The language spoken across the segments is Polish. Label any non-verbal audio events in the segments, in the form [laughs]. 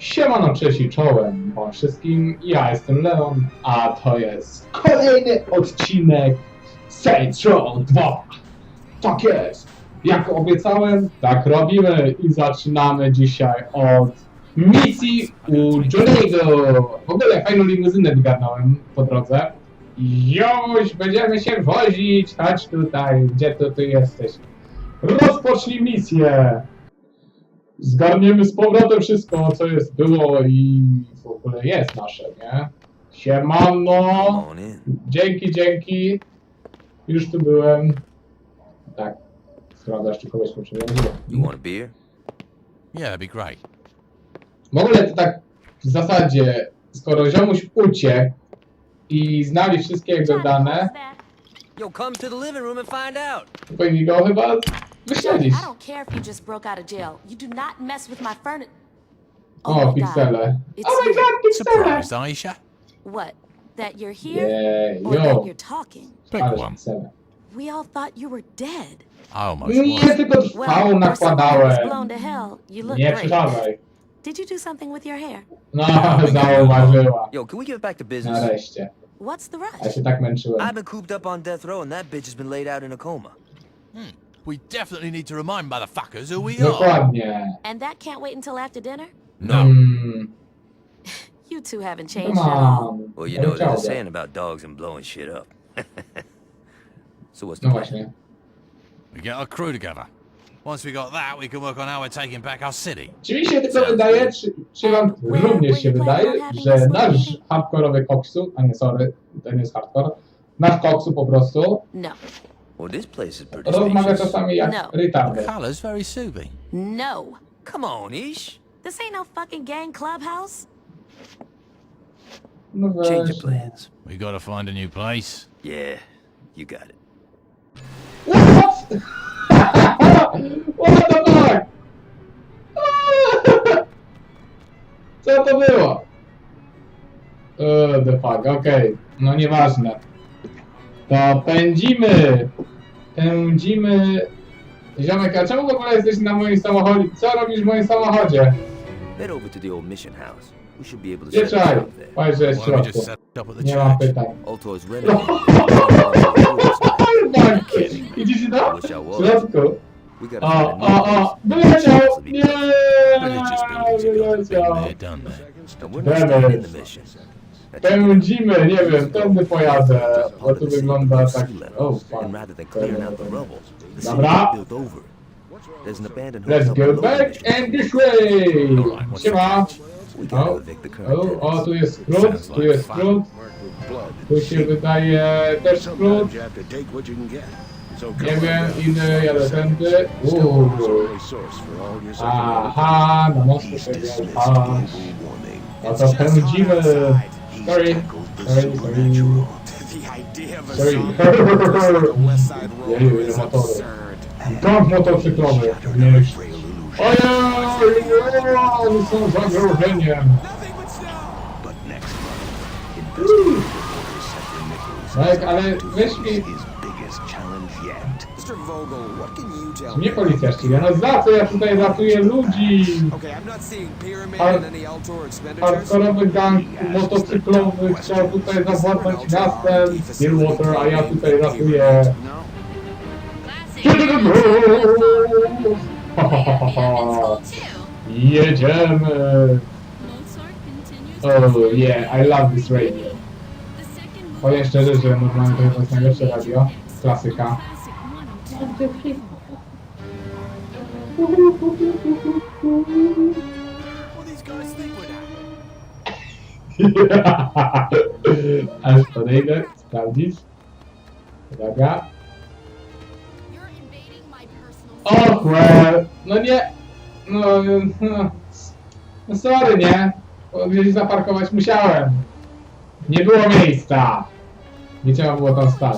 Siemano, cześć i czołem wam wszystkim, ja jestem Leon, a to jest kolejny odcinek Saints Row 2. Tak jest, jak obiecałem, tak robimy i zaczynamy dzisiaj od misji u Johnny'ego. W ogóle fajną limuzynę wygarnąłem po drodze. Już będziemy się wozić, chodź tutaj, gdzie to ty jesteś? Rozpocznij misję! Zgarniemy z powrotem wszystko, co jest, było i w ogóle jest nasze, nie? Siemano! Dzięki, dzięki. Już tu byłem. Tak. Sprawdzasz, czy kogoś potrzebujemy. You want a beer? Yeah, that'd be great. W ogóle to tak w zasadzie, skoro ziomuś uciekł i znali wszystkie jego dane, Yo, come to the living room and find out. to powinni go chyba Johnny. I don't care if you just broke out of jail. You do not mess with my furniture. O, oh, my God. piksele. It's Oh my you. god, piksele! Surprised, Aisha? What? That you're here? Jej, Or jo, that you're talking? Big ależ one. piksele. We all thought you were dead. I almost Nie, was. tylko Well, trwałą for someone who was nakładałem. blown to hell, you look Nie great. przeszkadzaj. Did you do something with your hair? No, [laughs] zauważyła. Yo, can we get back to business? Nareszcie. What's the A rush? się tak męczyłem. I've been cooped up on death row and that bitch has been laid out in a coma. Hmm. We definitely need to remind motherfuckers who we No are. Dokładnie. And that can't wait until after dinner? No. Mm, [laughs] You two haven't changed at all. on. Well, you Ja know, there's a chciałbym. saying about dogs and blowing shit up. [laughs] so what's the No plan? właśnie. We get our crew together. Once we got that, we can work on how we're taking back our city. Czy mi się tylko wydaje, czy, czy wam również się wydaje, że nasz hardkorowy koksu, a nie sorry, to nie jest hardcore, nasz koksu po prostu No. Well, this place is pretty rozmawia spacious. czasami jak No. retarded. Colour's very soothing. No. Come on, Ish. This ain't no fucking gang clubhouse. No Change weź. of plans. We gotta find a new place. Yeah, you got it. What? [laughs] What the fuck? [laughs] Co to było? Uh, the fuck, okej. No nieważne. To pędzimy! Pędzimy... Ziomek, a czemu w ogóle jesteś na moim samochodzie? Co robisz w moim samochodzie? Head over to the old mission house. We should be able to Nie set up czaj. shop there. Powiedz, że jest w Why don't we środku. just set up at the Nie mam church? pytań. [laughs] Idziesz do? Wish I W was. środku. We gotta O, find a new o, o! Wyleciał! Nie! Religious buildings Wyleciał! been there, done that. And we're not starting in the mission. Pędzimy, nie wiem, tędy pojadę, bo tu wygląda tak... O, fuck. Dobra. Let's go back and this way! Siema! O, current o, o, tu jest skrót, tu jest skrót, tu się wydaje też skrót. To Nie wiem, idę, jadę tędy. Uuu. Aha, na mostu East sobie is jechać. Sorry, sorry, sorry. The idea of a Sorry. song across the West Side Ja Road nie is absurd. Motocyklowy. Nie. Ojej, oni są zagrożeniem. Nothing would stop. But next month, investigative reporter Seth Nichols Tak, ale weź mi... Nie me? policja ściga, no za co ja tutaj ratuję ludzi? Hardkorowy gang motocyklowy chciał tutaj zawładnąć miastem Stillwater, a ja tutaj ratuję... No. Jedziemy! Oh yeah, I love this radio. Powiem szczerze, że normalnie to jest najlepsze radio. Klasyka. [laughs] Aż podejdę, sprawdzić. Uwaga. Och, well. No nie. No, no. No sorry, nie? Gdzieś zaparkować musiałem. Nie było miejsca. Nie trzeba było tam stać.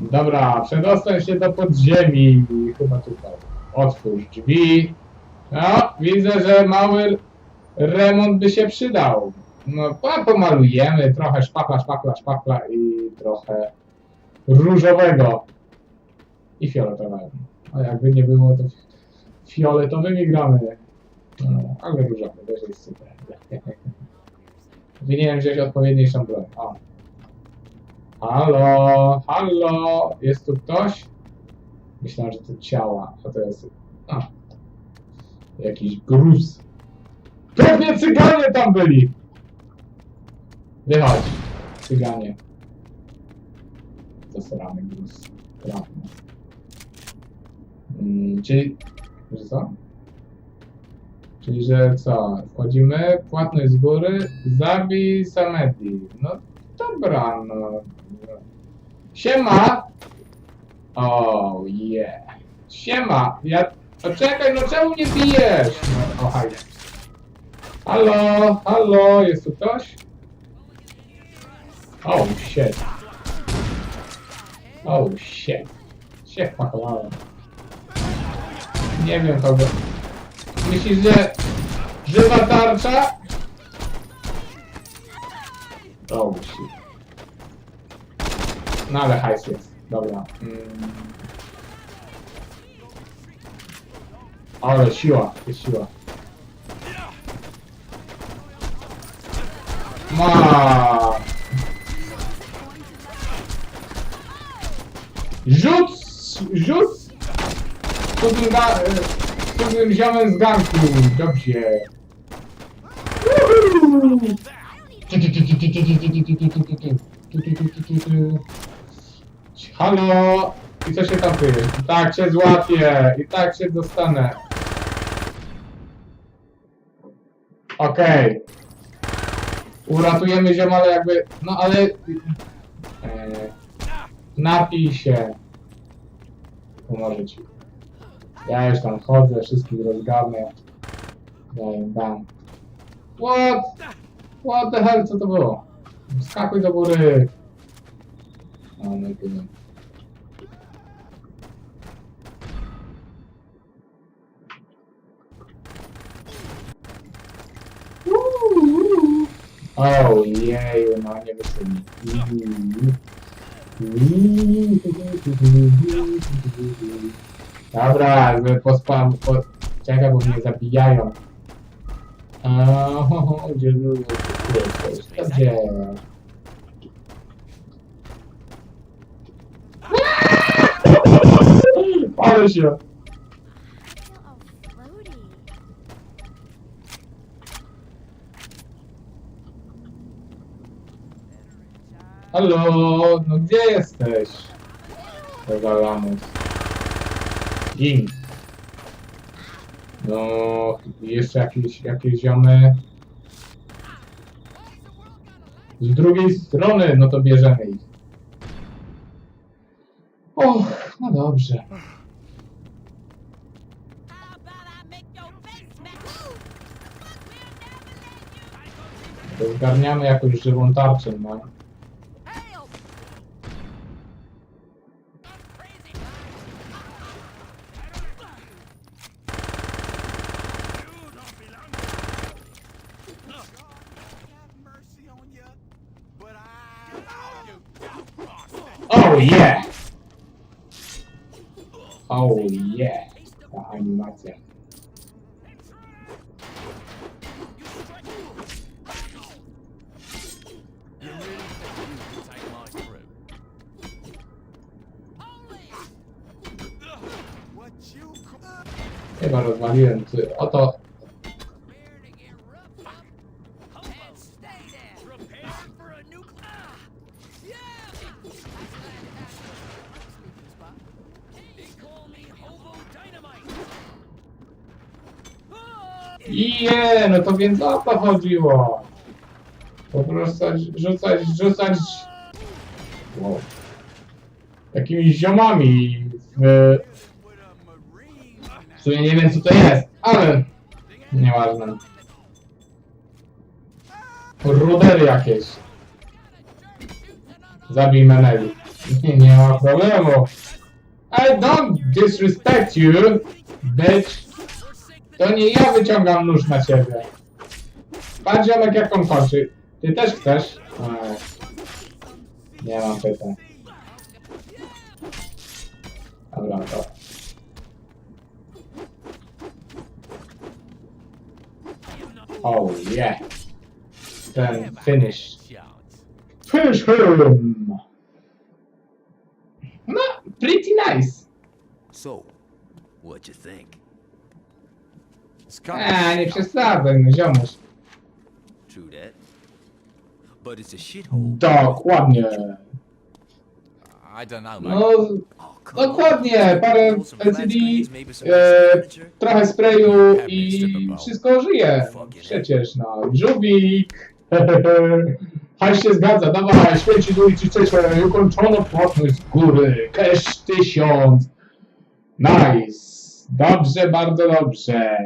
Dobra, przedostań się do podziemi. Chyba tutaj. Otwórz drzwi. No, widzę, że mały remont by się przydał. No, pomalujemy trochę szpachla, szpachla, szpachla i trochę różowego i fioletowego. A jakby nie było, to fioletowymi gramy. No, ale różowy, też jest super. [laughs] Powinienem wziąć odpowiedniejszą broń. O. Halo, halo, jest tu ktoś? Myślałem, że to ciała, a to jest... A. Jakiś gruz. Pewnie cyganie tam byli! Wychodź, cyganie. Zasrany gruz. Prawda. Mm, czyli... Że co? Czyli, że co? Wchodzimy, płatność z góry, zabij Samedi. No dobra, no. Siema! O, yeah. Siema! Ja... Poczekaj, no czemu nie bijesz? No, o, haj. Halo, halo, jest tu ktoś? Oh, shit. Oh, shit. Się wpakowałem. Nie wiem kogo. Myślisz, że żywa tarcza? Oh shit. No ale hajs jest. Dobra. Mm. Ale siła, jest siła. Ma. Rzut! Rzut! Cudnym, e, cudnym ziomem z ganku. Dobrze. Halo! I co się tam dzieje? I tak się złapię! I tak się dostanę. Okej. Uratujemy ziomale jakby... No ale... E, napij się. Pomoże ci. Ja już tam chodzę, wszystkich rozgarnę. Daję bam. What? What the hell, co to było? Skakuj do góry. No i tyle. O, jeju, no nie wyszło mi. Dobra, jakby pospam, po... czekaj, bo mnie zabijają. O, gdzie? Gdzie? [laughs] Ale się. Halo, no gdzie jesteś? Revalamus. Gin. No, jeszcze jakieś, jakieś ziomy. Z drugiej strony, no to bierzemy ich. Och, no dobrze. To zgarniamy jakąś żywą tarczę, no. Yeah! Oh yeah! Ta animacja. Chyba rozwaliłem, ty. Oto Je, no to więc o to chodziło. Po prostu rzucać, rzucać wow. jakimiś ziomami w... Sumie nie wiem co to jest, ale nieważne. Rudery jakieś. Zabij Meneli. Nie, nie ma problemu. I don't disrespect you, bitch. To nie ja wyciągam nóż na ciebie. Patrz ziomek jak on kończy. Ty też chcesz? Ech. Nie mam pytań. Dobra, to. Oh yeah. Ten finish. Finish him! No, pretty nice. So, what you think? Eee, nie przesadzaj, no ziomuś. True that. But it's a shithole. Dokładnie. I don't know, mate. No, dokładnie. Parę LCD, e, trochę sprayu i wszystko żyje. Przecież no, żółwik. [laughs] Haś się zgadza, dawaj, świeci dójcie trzecie, ukończono płatność z góry, cash tysiąc. Nice. Dobrze, bardzo dobrze.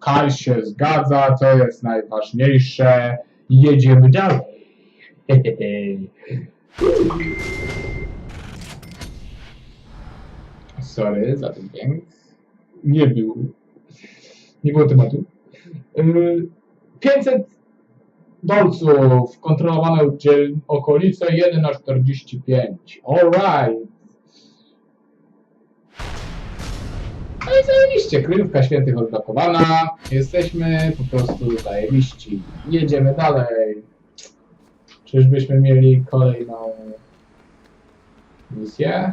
Kaj się zgadza, to jest najważniejsze. Jedziemy dalej. [laughs] Sorry za ten dźwięk. Nie był. Nie było tematu. Yy, 500 dolców, kontrolowane dziel- okolice 1 na 45. Alright. I zajebiście, kryjówka świętych odblokowana. Jesteśmy po prostu zajebiści. Jedziemy dalej. Czyżbyśmy mieli kolejną misję?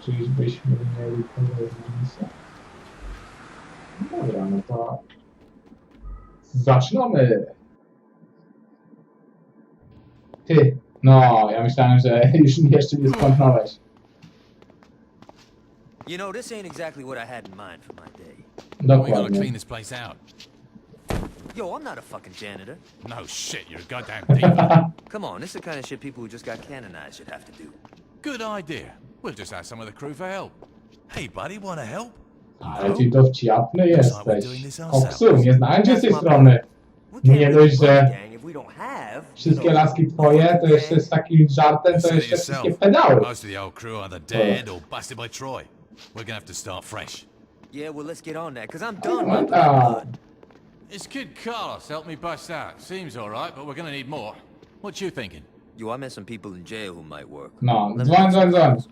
Czyżbyśmy mieli kolejną misję? Dobra, no to zaczynamy. Ty, no, ja myślałem, że [laughs] już jeszcze nie skąpnąłeś. You know, this ain't exactly what I had in mind for my day. We gotta clean this place out. Yo, I'm not a fucking janitor. No shit, you're a goddamn diva. [laughs] Come on, this is the kind of shit people who just got canonized should have to do. Good idea. We'll just ask some of the crew for help. Hey, buddy, wanna help? Ale ty dowciapny jesteś. Koksu, nie znałem cię z tej strony. Nie dość, że run a gang if we don't have, Wszystkie you know, laski twoje, to jeszcze z takim żartem, to jeszcze wszystkie pedały. Most of the old crew either dead or busted by Troy. We're gonna have to start fresh. Yeah, well, let's get on that, because I'm Oh done my wiping my God. blood. This kid Carlos helped me bust out. Seems alright, but we're gonna need more. What you thinking? Yo, I met some people in jail who might work. No, Let me dzwoń, know dzwoń, some dzwoń. friends.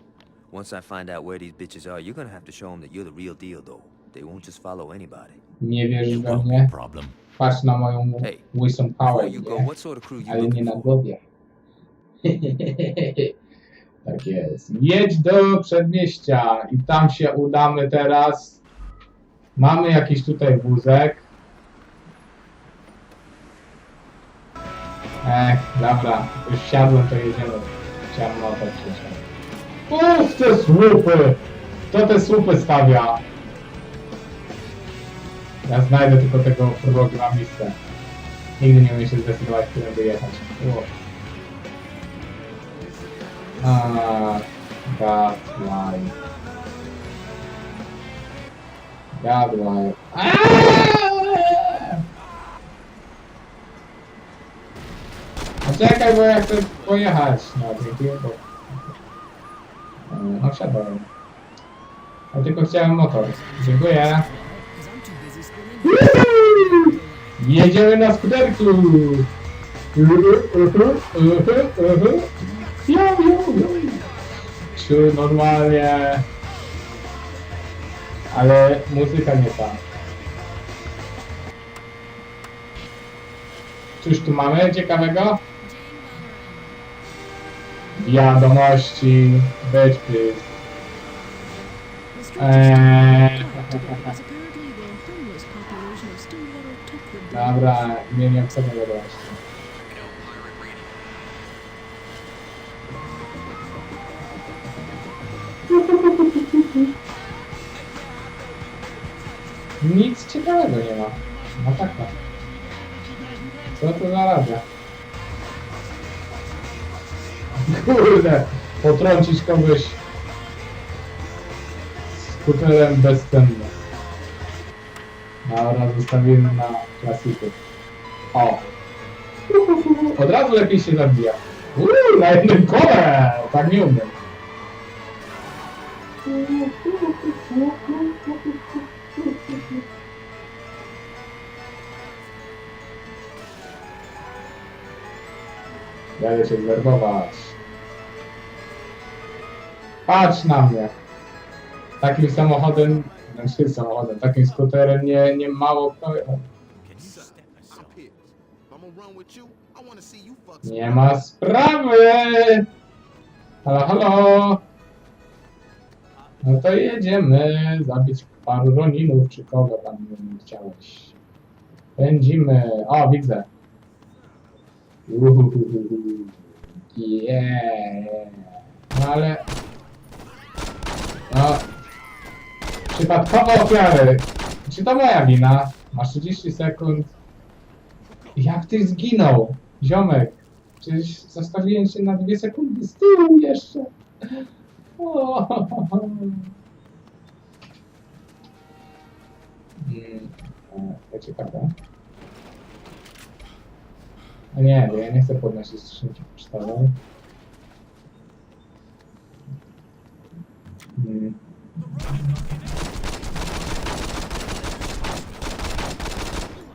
Once I find out where these bitches are, you're gonna have to show them that you're the real deal, though. They won't just follow anybody. Nie wierzysz It we won't be mnie? a problem. Patrz na moją Hey, łysą Before pałę, you go, what sort of crew you ale nie looking na for? głowie. [laughs] tak jest. Jedź do przedmieścia i tam się udamy teraz. Mamy jakiś tutaj wózek. Ech, dobra, już wsiadłem, to jedziemy. Chciałem motor przecież. Uff, te słupy! Kto te słupy stawia? Ja znajdę tylko tego programistę. Nigdy nie umiem się zdecydować, którym wyjechać. O. A, why. Aaaa! A czekaj, bo ja chcę pojechać. Dziękuję, bo... E, No, wsiadłem. Ja tylko chciałem motor. Dziękuję. Jedziemy na skuterku! Jo, jo, jo. Czy normalnie... Ale muzyka nie ta. Cóż tu mamy ciekawego? Wiadomości. Być please. Eee. [laughs] Dobra, nie wiem co to ciekawego nie ma. No tak. Co to za radia? Kurde, potrącić kogoś skuterem bezcennym. Dobra, zostawimy na klasiku. O! Od razu lepiej się zabija. Uuu, na jednym kole! Tak nie umiem. Jadę się zwerbować. Patrz na mnie. Takim samochodem Znaczy samochodem, takim skuterem nie, nie mało Nie ma sprawy! Halo, halo! No to jedziemy zabić paru roninów, czy kogo tam chciałeś. Pędzimy. O, widzę. Yeah. No ale... No... Przypadkowe ofiary. Czy to moja wina? Masz 30 sekund. Jak ty zginął, ziomek? Przecież zostawiłem cię na dwie sekundy z tyłu jeszcze. O. Mm, e, To ciekawe. A nie, bo ja nie chcę podnosić skrzynki pocztowej. Mm.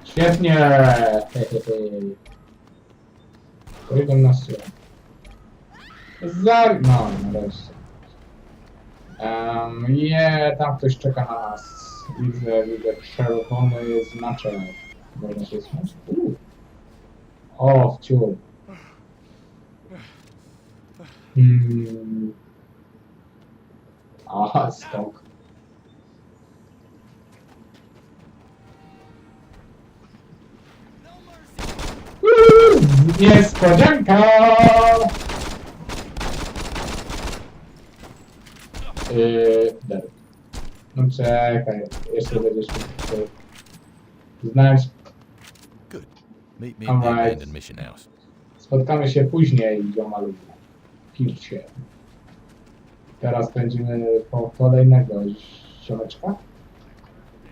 Świetnie! Hehehe. Pojedę na stronę. Za... No, nareszcie. Um, je, tam ktoś czeka na nas. Widzę, widzę czerwony znaczek. Można się smać. Uuu. O, wciół. Hmm. Aha, skok. Niespodzianka! Yy. No czekaj, jeszcze będziesz. Good. Meet me at the Alright. abandoned mission house. Spotkamy się później, ziomalu. Pil się. Teraz pędzimy po kolejnego ziomeczka.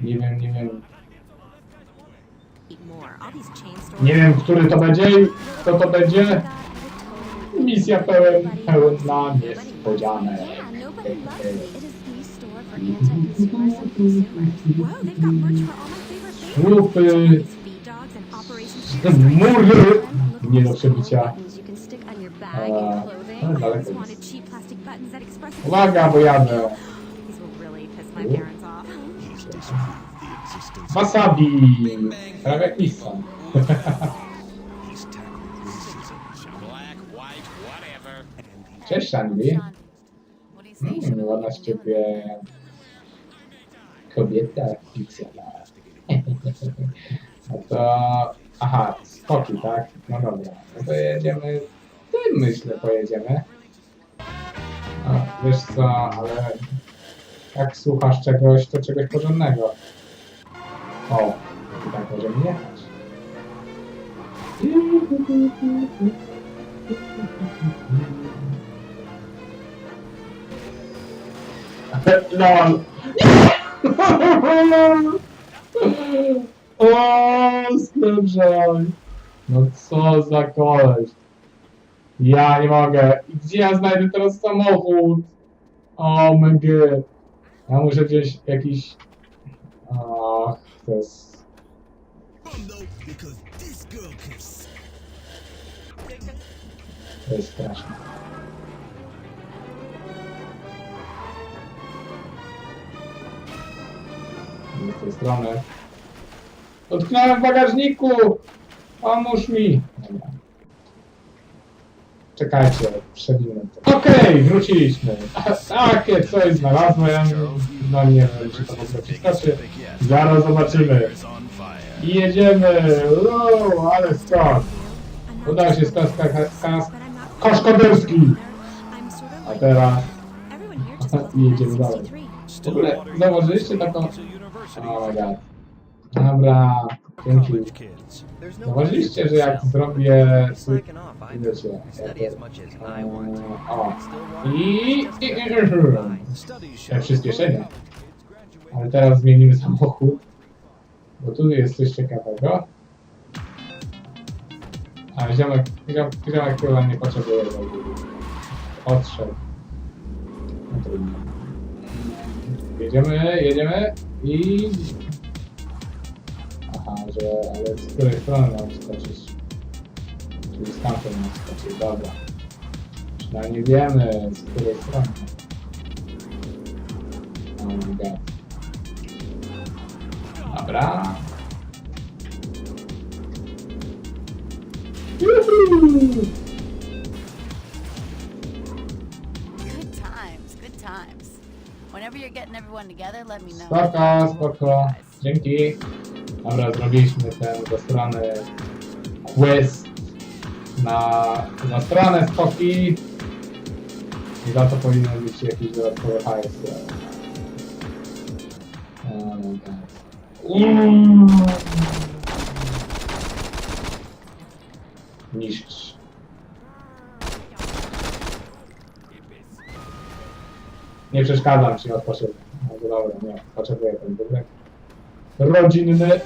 Nie wiem, nie wiem, nie wiem, który to będzie i kto to będzie. Misja pełen, pełna niespodzianek. Słupy, mury, nie do przebicia. Eee, daleko jest. Uwaga, bo jadę. Wasabi! Prawie jak Nissan. [laughs] Cześć, Andy. Mm, we ładna z ciebie kobieta Pixela. [laughs] No to... Aha, skoki, tak? No dobra. No to jedziemy... Tym myślę pojedziemy. A, wiesz co, ale... Jak słuchasz czegoś, to czegoś porządnego. O, i tak możemy jechać. LOL. [laughs] O. No co za koleś. Ja nie mogę. Gdzie ja znajdę teraz samochód? O my god. Ja muszę wziąć jakiś... Ach, to jest... To jest straszne. Z tej strony. Utknąłem w bagażniku! Pomóż mi! Dobra. Czekajcie, przewinę to. Okej, wróciliśmy. Takie coś znalazłem. No nie wiem, czy to w ogóle przeskoczy. Zaraz zobaczymy. I jedziemy! Wow, ale skok! Udało się skok, skok, skok. Koszkoderski! A teraz jedziemy dalej. W ogóle zauważyliście taką... Oh my god. Dobra, dzięki. Zauważyliście, że jak zrobię... Wiecie, O. I... i, przyspieszenie. Ale teraz zmienimy samochód. Bo tu jest coś ciekawego. A ziomek, ziomek, ziomek chyba nie potrzebuje. Odszedł. No trudno. Jedziemy, jedziemy i... Aha, że... ale z której strony mam skoczyć? Czyli z tamtej mam skoczyć, dobra. Przynajmniej wiemy z której strony. Oh my god. Dobra. Juhu! Good times, good times. Whenever you're getting everyone together, let me know. Spoko, spoko. Dzięki. Dobra, zrobiliśmy ten zastrany quest na zastrane skoki. I za to powinny być jakieś dodatkowe hajsy. Eee. Niszcz. Nie przeszkadzam ci, odpoczynę. No dobra, nie, potrzebuję ten budynek. Rodzinny.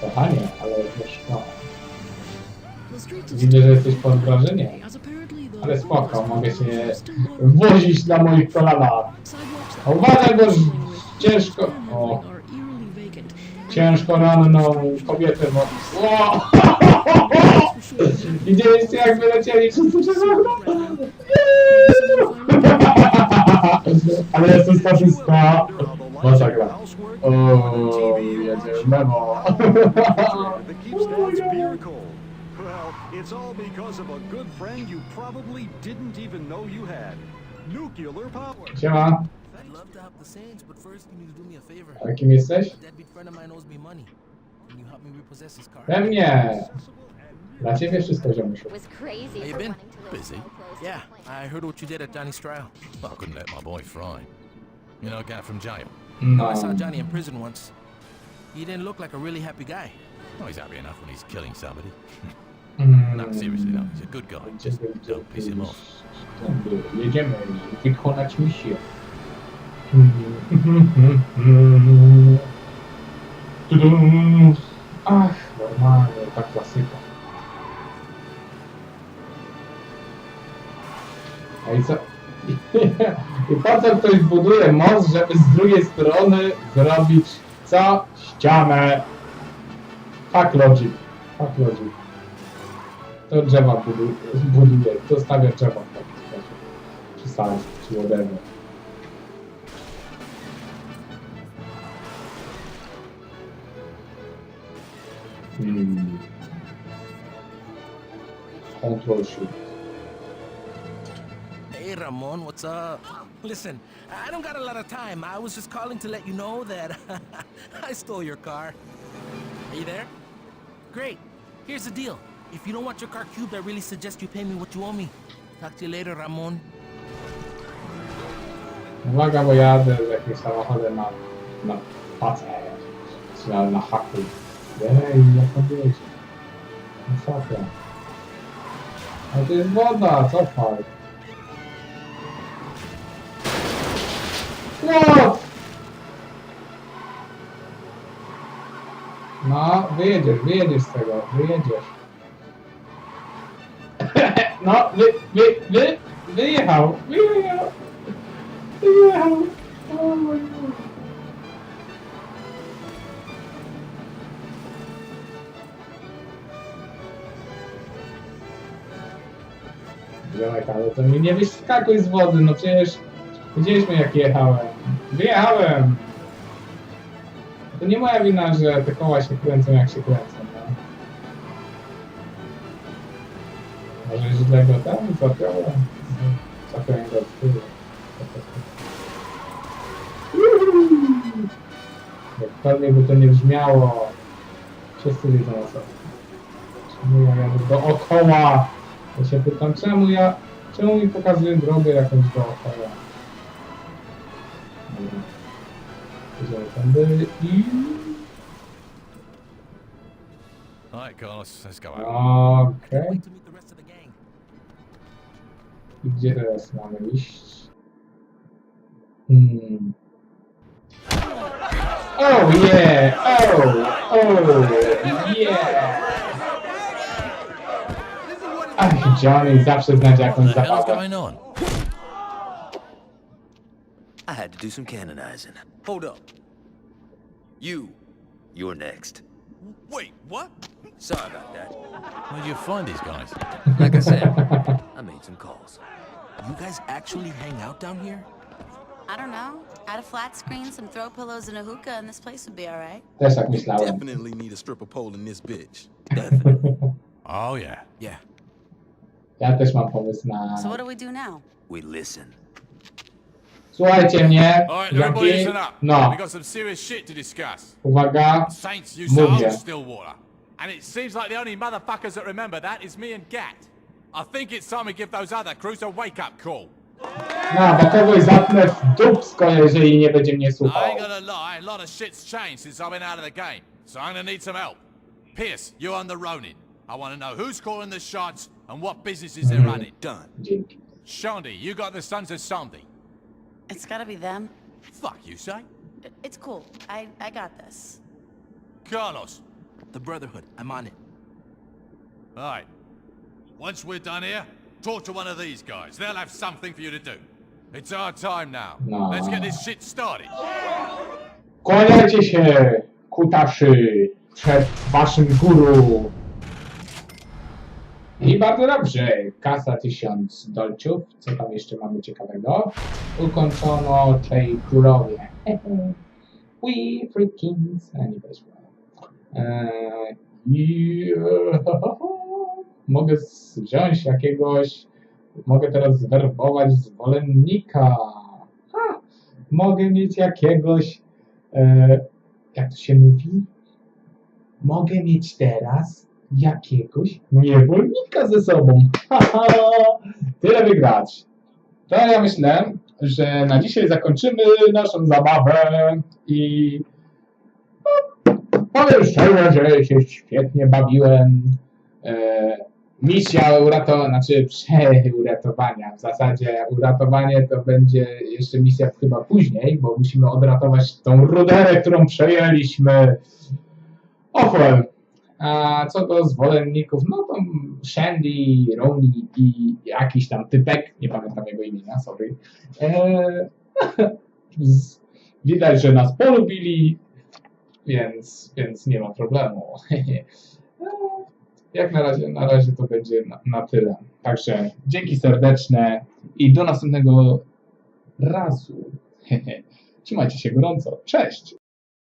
Kochanie, ale wiesz, no. Widzę, że jesteś pod wrażeniem. Ale spoko, mogę się wozić na moich kolanach. Uważaj, bo ciężko... O, ciężko ranną kobietę, bo... O! [laughs] Widzieliście jak wylecieli wszyscy przez okno? [laughs] Ale jestem statysta. Masakra. O, jedziemy memo. [laughs] [laughs] that keeps Dad's beer cold. Well, it's all because of a good friend you probably didn't even know you had. Nuclear power. Siema, I'd love to help the Saints, but first you need to do me a favor. a kim jesteś? A deadbeat friend of mine owes me money. Can you help me repossess his car? Pewnie. Dla ciebie wszystko, ziomuszu. was crazy How you been? wanting to live Busy? so Yeah, the. I heard what you did at Johnny's trial. Well, I couldn't let my boy fry. You know, guy from jail. No, I saw Johnny in prison once. He didn't look like a really happy guy. Oh, he's happy enough when he's killing somebody. Mm. No, seriously, no, he's a good guy. Just don't piss him off. Jedziemy wykonać misję. Tudum. Ach, normalnie, ta klasyka. A i co? I po co ktoś buduje most, żeby z drugiej strony zrobić co? Ścianę. Fuck logic. Fuck logic. To drzewa budu- buduje, to stawia drzewa w taki sposób. Czy sam, czy. Hmm. Control shift. Hey, Ramon, what's up? Listen, I don't got a lot of time. I was just calling to let you know that [laughs] I stole your car. Are you there? Great. Here's the deal. If you don't want your car cubed, I really suggest you pay me what you owe me. Talk to you later, Ramon. What? No, wyjedziesz, wyjedziesz z tego, wyjedziesz. [laughs] No, wy, wy, wy, wyjechał, wyjechał. Wyjechał. O mój Boże. Ale to mi nie wyskakuj z wody, no przecież widzieliśmy jak jechałem. Wyjechałem! To nie moja wina, że te koła się kręcą jak się kręcą, no. Może źle go tam zapiąłem? Zapiąłem go w tył. Jakkolwiek by to nie brzmiało, wszyscy wiedzą o co. Czemu ja jadę dookoła? Ja się pytam, czemu ja, czemu mi pokazuje drogę jakąś dookoła? Idziemy tędy i... All right, Carlos, let's go out. Okej. Wait to meet the rest of the gang. I gdzie teraz mamy iść? Hmm. Oh yeah! Oh! Oh yeah! Ach, Johnny zawsze znajdzie jakąś What the hell's zabawę. going on? I had to do some canonizing. Hold up. You. You're next. Wait, what? Sorry about that. Where'd you find these guys? Like I said, I made some calls. You guys actually hang out down here? I don't know. Add a flat screen, some throw pillows, and a hookah, and this place would be alright. Też tak myślałem. Definitely need a stripper pole in this bitch. Oh, yeah. Yeah. Ja też mam pomysł na... So what do we do now? We listen. Słuchajcie mnie, All right, everybody Janki. listen up. No, We got some serious shit to discuss. uwaga. Saints used to Mówię. own Stillwater. And it seems like the only motherfuckers that remember that is me and Gat. I think it's time we give those other crews a wake-up call. No, bo kogoś zapnę w dupsko, jeżeli nie będzie mnie I słuchał. ain't gonna lie, a lot of shit's changed since I've been out of the game, so I'm gonna need some help. Pierce, you're on the Ronin. I wanna know who's calling the shots and what businesses they're running. Done. Dzięki. Shandy, you got the Sons of Sandy. It's gotta be them. Fuck you say? It's cool. I, I got this. Carlos. The Brotherhood. I'm on it. Alright. Once we're done here, talk to one of these guys. They'll have something for you to do. It's our time now. No. Let's get this shit started. Kłaniajcie się, kutaszy, przed waszym guru. I bardzo dobrze, kasa 1000 dolców. Co tam jeszcze mamy ciekawego? Ukończono Czej Królowie. [laughs] We free kings. A nie weszło. Eee, i, [laughs] mogę wziąć jakiegoś. Mogę teraz zwerbować zwolennika. Ha! Mogę mieć jakiegoś. E, jak to się mówi? Mogę mieć teraz jakiegoś niewolnika ze sobą. [laughs] Tyle wygrać. To ja myślę, że na dzisiaj zakończymy naszą zabawę i no, powiem szczerze, że się świetnie bawiłem. E, misja uratowania, znaczy przeuratowania. W zasadzie uratowanie to będzie jeszcze misja chyba później, bo musimy odratować tą ruderę, którą przejęliśmy. Ochłem. A co do zwolenników, no to Shandy, Roni i jakiś tam typek, nie pamiętam jego imienia, sorry. Z- [laughs] widać, że nas polubili, więc, więc nie ma problemu. Eee, [laughs] Jak na razie, na razie to będzie na, na tyle. Także dzięki serdeczne i do następnego razu. [laughs] Trzymajcie się gorąco. Cześć!